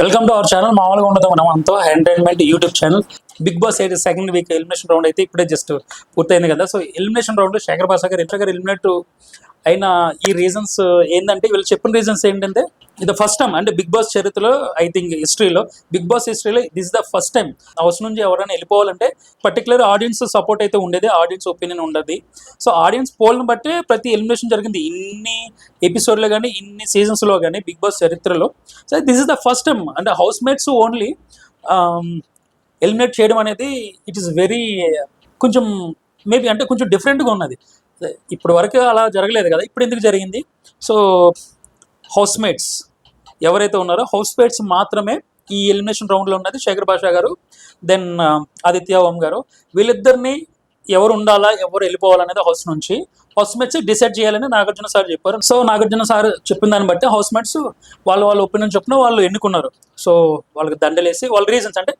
Welcome to our channel మామూలుగా ఉండదు. మనం అంతా entertainment YouTube channel Bigg Boss అయితే సెకండ్ వీక్ ఎలిమినేషన్ రౌండ్ అయితే ఇప్పుడే జస్ట్ పూర్తయింది కదా. So elimination round Shekhar Basha గారు ఎట్లా గారు ఎలిమినేట్ అయిన ఈ రీజన్స్ ఏంటంటే వీళ్ళు చెప్పిన రీజన్స్ ఏంటంటే ఇది ఫస్ట్ టైం అంటే బిగ్ బాస్ చరిత్రలో ఐ థింక్ హిస్టరీలో బిగ్ బాస్ హిస్టరీలో this the first time house నుంచి ఎవరైనా వెళ్ళిపోవాలంటే పర్టికులర్ ఆడియన్స్ సపోర్ట్ అయితే ఉండేది ఆడియన్స్ ఒపీనియన్ ఉండదు. సో ఆడియన్స్ పోల్ని బట్టి ప్రతి ఎలిమినేషన్ జరిగింది. ఇన్ని ఎపిసోడ్లో కానీ ఇన్ని సీజన్స్లో కానీ బిగ్ బాస్ చరిత్రలో. So this is the first time అంటే హౌస్ మేట్స్ ఓన్లీ ఎలిమినేట్ చేయడం అనేది ఇట్ ఈస్ వెరీ కొంచెం మేబీ అంటే కొంచెం డిఫరెంట్గా ఉన్నది. ఇప్పుడు వరకు అలా జరగలేదు కదా. ఇప్పుడు ఎందుకు జరిగింది? సో హౌస్ మేట్స్ ఎవరైతే ఉన్నారో హౌస్ మేట్స్ మాత్రమే ఈ ఎలిమినేషన్ రౌండ్లో ఉన్నది శేఖర్ భాషా గారు దెన్ ఆదిత్య ఓం గారు. వీళ్ళిద్దరిని ఎవరు ఉండాలా ఎవరు వెళ్ళిపోవాలనేది హౌస్ నుంచి హౌస్ మేట్స్ డిసైడ్ చేయాలని నాగార్జున సార్ చెప్పారు. సో నాగార్జున సార్ చెప్పిన దాన్ని బట్టి హౌస్ మేట్స్ వాళ్ళు వాళ్ళ ఒపీనియన్ చెప్పిన వాళ్ళు ఎన్నుకున్నారు. సో వాళ్ళకి దండలేసి వాళ్ళ రీజన్స్ అంటే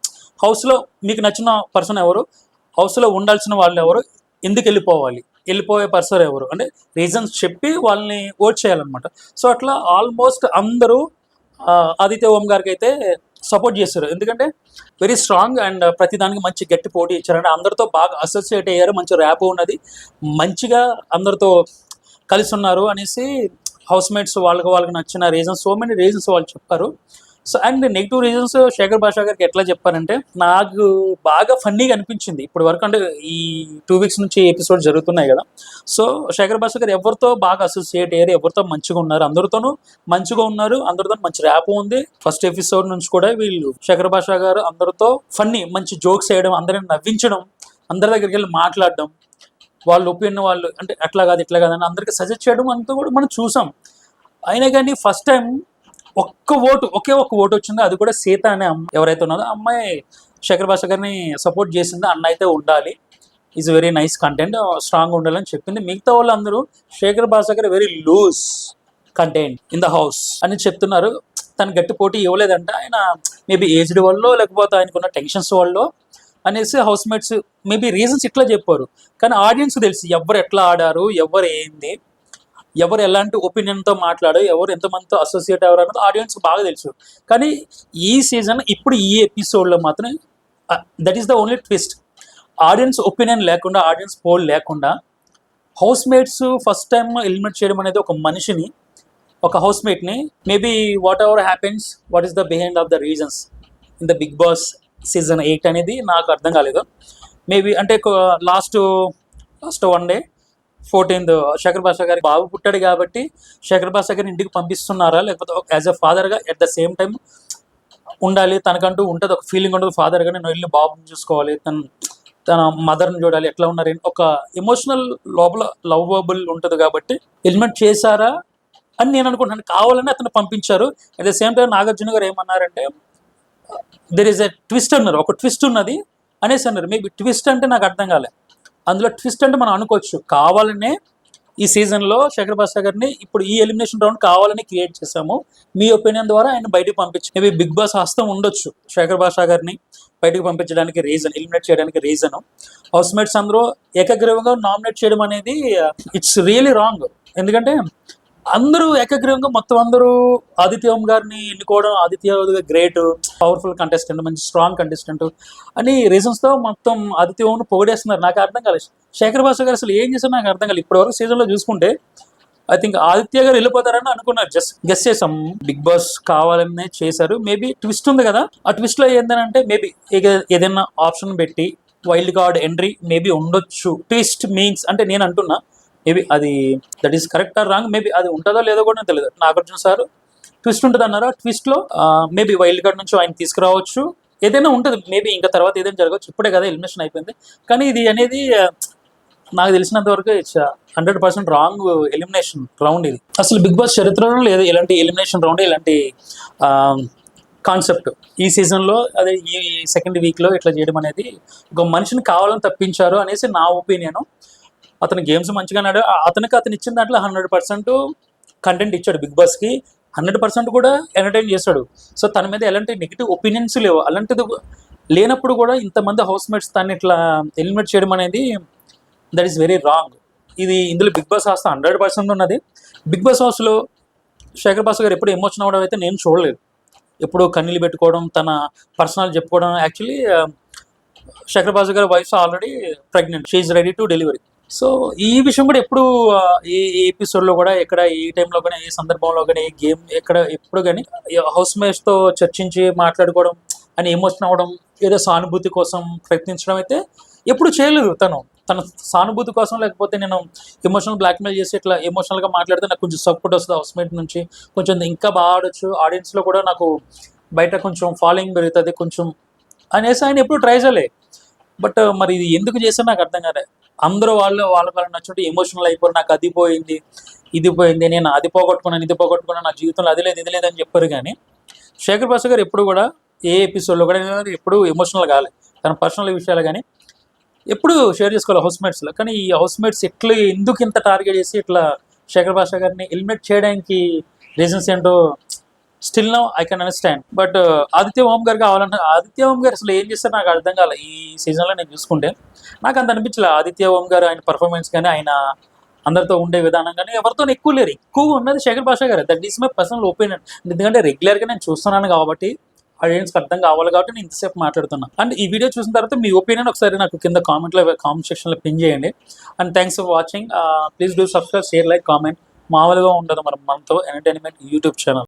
హౌస్లో మీకు నచ్చిన పర్సన్ ఎవరు హౌస్లో ఉండాల్సిన వాళ్ళు ఎవరు ఎందుకు వెళ్ళిపోవాలి వెళ్ళిపోయే పర్సన్ ఎవరు అంటే రీజన్స్ చెప్పి వాళ్ళని ఓట్ చేయాలన్నమాట. సో అట్లా ఆల్మోస్ట్ అందరూ ఆదిత్య ఓం గారికి అయితే సపోర్ట్ చేస్తారు ఎందుకంటే వెరీ స్ట్రాంగ్ అండ్ ప్రతి దానికి మంచి గట్టి పోటీ ఇచ్చారు అంటే అందరితో బాగా అసోసియేట్ అయ్యారు. మంచి ర్యాప్ ఉన్నది. మంచిగా అందరితో కలిసి ఉన్నారు అనేసి హౌస్ మేట్స్ వాళ్ళకి వాళ్ళకి నచ్చిన రీజన్స్ సో మెనీ రీజన్స్ వాళ్ళు చెప్పారు. So and negative reasons Shekhar Basha గారికి ఎట్లా చెప్పారంటే నాకు బాగా ఫన్నీగా అనిపించింది. ఇప్పటి వరకు అంటే ఈ టూ వీక్స్ నుంచి ఎపిసోడ్ జరుగుతున్నాయి కదా. సో శేఖర్ భాషా గారు ఎవరితో బాగా అసోసియేట్ అయ్యారు ఎవరితో మంచిగా ఉన్నారు? అందరితోనూ మంచిగా ఉన్నారు అందరితో మంచి ర్యాప్ ఉంది. ఫస్ట్ ఎపిసోడ్ నుంచి కూడా వీళ్ళు శేఖర్ భాషా గారు అందరితో ఫన్నీ మంచి జోక్స్ వేయడం అందరిని నవ్వించడం అందరి దగ్గరికి వెళ్ళి మాట్లాడడం వాళ్ళ ఒపీనియన్ వాళ్ళు అంటే అట్లా కాదు ఇట్లా కాదు అని అందరికి సజెస్ట్ చేయడం అంతా కూడా మనం చూసాం. అయినా కానీ ఫస్ట్ టైం ఒక్క ఓటు ఒకే ఒక్క ఓటు వచ్చింది అది కూడా సీత అనే ఎవరైతే ఉన్నదో అమ్మాయి శేఖర్ భాష గారిని సపోర్ట్ చేసింది అన్న అయితే ఉండాలి. Is very nice content strong ఉండాలని చెప్పింది. మిగతా వాళ్ళందరూ శేఖర్ భాష గారు very loose content in the house అని చెప్తున్నారు. తను గట్టి పోటీ ఇవ్వలేదంట. ఆయన మేబీ ఏజ్డ్ వాళ్ళు లేకపోతే ఆయనకున్న టెన్షన్స్ వాళ్ళు అనేసి హౌస్ మేట్స్ మేబీ రీజన్స్ ఇట్లా చెప్పారు. కానీ ఆడియన్స్ తెలుసు ఎవరు ఎట్లా ఆడారు ఎవరు ఏంది. ఎవరు ఎలాంటి ఒపీనియన్తో మాట్లాడో ఎవరు ఎంతమందితో అసోసియేట్ అవ్వరు అన్నది ఆడియన్స్ బాగా తెలుసు. కానీ ఈ సీజన్ ఇప్పుడు ఈ ఎపిసోడ్లో మాత్రం that is the only twist audience opinion లేకుండా ఆడియన్స్ పోల్ లేకుండా house mates first time eliminate చేయడం అనేది ఒక మనిషిని ఒక house మేట్ని maybe whatever happens what is the behind of the reasons in the big boss season eight అనేది నాకు అర్థం కాలేదు. మేబీ అంటే last last one day fourteenth Shekhar Basha గారి బాబు పుట్టాడు కాబట్టి శేఖర్ భాష గారిని ఇంటికి పంపిస్తున్నారా? లేకపోతే యాజ్ అ ఫాదర్గా ఎట్ ద సేమ్ టైం ఉండాలి. తనకంటూ ఉంటుంది ఒక ఫీలింగ్ ఉంటుంది. ఫాదర్గా నేను వెళ్ళి బాబుని చూసుకోవాలి. తన తన మదర్ని చూడాలి. ఎట్లా ఉన్నారు? ఒక ఎమోషనల్ లోపల లవబుల్ ఉంటుంది కాబట్టి ఎలిమెంట్ చేశారా అని నేను అనుకుంటున్నాను. కావాలని అతను పంపించారు. At the same time Nagarjuna garu ఏమన్నారంటే దెర్ ఈస్ ఎ ట్విస్ట్ అన్నారు. ఒక ట్విస్ట్ ఉన్నది అనేసి అన్నారు. మేబీ ట్విస్ట్ అంటే నాకు అర్థం కాలే. అందులో ట్విస్ట్ అంటే మనం అనుకోవచ్చు. కావాలనే ఈ సీజన్లో శేఖర్ భాషా గారిని ఇప్పుడు ఈ ఎలిమినేషన్ రౌండ్ కావాలని క్రియేట్ చేశాము. మీ ఒపీనియన్ ద్వారా ఆయన బయటకు పంపించు మేబీ బిగ్ బాస్ హస్తం ఉండొచ్చు శేఖర్ భాషా గారిని బయటకు పంపించడానికి రీజన్ ఎలిమినేట్ చేయడానికి రీజన్ హౌస్ మేట్స్ అందరూ ఏకగ్రీవంగా నామినేట్ చేయడం అనేది ఇట్స్ రియలీ రాంగ్ ఎందుకంటే అందరూ ఏకగ్రీవంగా మొత్తం అందరూ ఆదిత్య ఓం గారిని ఎన్నుకోవడం ఆదిత్య గ్రేట్ పవర్ఫుల్ కంటెస్టెంట్ మంచి స్ట్రాంగ్ కంటెస్టెంట్ అని రీజన్స్తో మొత్తం ఆదిత్య ఓంను పొగిడేస్తున్నారు. నాకు అర్థం కాలేదు. శేఖర్ బాసు గారు అసలు ఏం చేశారు నాకు అర్థం కాలేదు. ఇప్పటివరకు సీజన్లో చూసుకుంటే ఐ థింక్ ఆదిత్య గారు వెళ్ళిపోతారని అనుకున్నారు. జస్ట్ గెస్ చేసాం బిగ్ బాస్ కావాలనే చేశారు. మేబీ ట్విస్ట్ ఉంది కదా. ఆ ట్విస్ట్లో ఏంటంటే మేబీ ఏదైనా ఆప్షన్ పెట్టి వైల్డ్ కార్డ్ ఎంట్రీ మేబీ ఉండొచ్చు. ట్విస్ట్ మీన్స్ అంటే నేను అంటున్నా మేబీ అది that is correct or wrong maybe అది ఉంటుందో లేదో కూడా నాకు తెలియదు. నాగార్జున సార్ ట్విస్ట్ ఉంటుంది అన్నారు? ట్విస్ట్లో మేబీ వైల్డ్ కార్డ్ నుంచి ఆయన తీసుకురావచ్చు. ఏదైనా ఉంటుంది మేబీ ఇంకా తర్వాత ఏదైనా జరగవచ్చు. ఇప్పుడే కదా ఎలిమినేషన్ అయిపోయింది. కానీ ఇది అనేది నాకు తెలిసినంత వరకు it's hundred percent wrong elimination round ఇది. అసలు బిగ్ బాస్ చరిత్రలో లేదు ఇలాంటి ఎలిమినేషన్ రౌండ్ ఇలాంటి కాన్సెప్ట్ ఈ సీజన్లో అదే ఈ సెకండ్ వీక్లో ఇట్లా చేయడం అనేది ఒక మనిషిని కావాలని తప్పించారు అనేసి నా ఒపీనియన్ అతను గేమ్స్ మంచిగా ఆడాడు. అతనికి అతను ఇచ్చిన దాంట్లో హండ్రెడ్ పర్సెంట్ కంటెంట్ ఇచ్చాడు బిగ్ బాస్కి హండ్రెడ్ పర్సెంట్ కూడా ఎంటర్టైన్ చేశాడు. సో తన మీద ఎలాంటి నెగిటివ్ ఒపీనియన్స్ లేవు. అలాంటిది లేనప్పుడు కూడా ఇంతమంది హౌస్ మేట్స్ తను ఇట్లా ఎలిమినేట్ చేయడం అనేది దట్ ఈస్ వెరీ రాంగ్ ఇది ఇందులో Bigg Boss house hundred percent ఉన్నది. బిగ్ బాస్ హౌస్లో శేఖర్ బాస్ గారు ఎప్పుడు ఎమోషన్ అవ్వడం అయితే నేను చూడలేదు. ఎప్పుడు కన్నీళ్ళు పెట్టుకోవడం తన పర్సనల్ చెప్పుకోవడం. యాక్చువల్లీ శేఖర్ బాస్ గారి wife already pregnant she ready to delivery so ఈ విషయం కూడా ఎప్పుడు ఆ, ఏ ఎపిసోడ్లో కూడా ఎక్కడ ఏ టైంలో కానీ ఏ సందర్భంలో కానీ ఏ గేమ్ ఎక్కడ ఎప్పుడు కానీ హౌస్ మేట్స్తో చర్చించి మాట్లాడుకోవడం అని ఎమోషన్ అవ్వడం ఏదో సానుభూతి కోసం ప్రయత్నించడం అయితే ఎప్పుడు చేయలేదు తను. తన సానుభూతి కోసం లేకపోతే నేను ఎమోషనల్ బ్లాక్మెయిల్ చేసి ఇట్లా ఎమోషనల్గా మాట్లాడితే నాకు కొంచెం సపోర్ట్ వస్తుంది హౌస్ మేట్ నుంచి. కొంచెం ఇంకా బాగా ఆడొచ్చు. ఆడియన్స్లో కూడా నాకు బయట కొంచెం ఫాలోయింగ్ పెరుగుతుంది కొంచెం అనేసి ఆయన ఎప్పుడు ట్రై చేయలే. బట్ మరి ఇది ఎందుకు చేస్తే నాకు అర్థం కాలే. అందరూ వాళ్ళు వాళ్ళ వాళ్ళకి నచ్చుంటే ఎమోషనల్ అయిపోయి నాకు అది పోయింది ఇది పోయింది నేను అది పోగొట్టుకున్నాను ఇది పోగొట్టుకున్నాను నా జీవితంలో అది లేదు ఇది లేదని చెప్పారు కానీ శేఖర్ ప్రసాద్ గారు ఎప్పుడు కూడా ఏ ఎపిసోడ్లో కూడా ఎప్పుడు ఎమోషనల్ కాలే. తన పర్సనల్ విషయాలు కానీ ఎప్పుడు షేర్ చేసుకోవాలి హౌస్మేట్స్లో కానీ ఈ హౌస్మేట్స్ ఎట్లా ఎందుకు ఇంత టార్గెట్ చేసి ఇట్లా శేఖర్ భాష గారిని ఎలిమినేట్ చేయడానికి రీజన్స్ ఏంటో still no I can understand but Aditya Om garu కావాలంటే ఆదిత్య ఓం గారు అసలు ఏం చేస్తారు నాకు అర్థం కాలే. ఈ సీజన్లో నేను చూసుకుంటే నాకు అంత అనిపించలే. ఆదిత్య ఓం గారు ఆయన పర్ఫార్మెన్స్ కానీ ఆయన అందరితో ఉండే విధానం కానీ ఎవరితో ఎక్కువ లేరు. ఎక్కువ ఉన్నది Shekhar Bhasha garu. That is my personal opinion ఎందుకంటే రెగ్యులర్గా నేను చూస్తున్నాను కాబట్టి ఆడియన్స్కి అర్థం కావాలి కాబట్టి నేను ఇంతసేపు మాట్లాడుతున్నా. అండ్ ఈ వీడియో చూసిన తర్వాత మీ ఒపీనియన్ ఒకసారి నాకు కింద కామెంట్లో కామెంట్ సెక్షన్లో పిన్ చేయండి. And thanks for watching please do subscribe share like comment మామూలుగా ఉండదు మనం మనతో ఎంటర్టైన్మెంట్ యూట్యూబ్ ఛానల్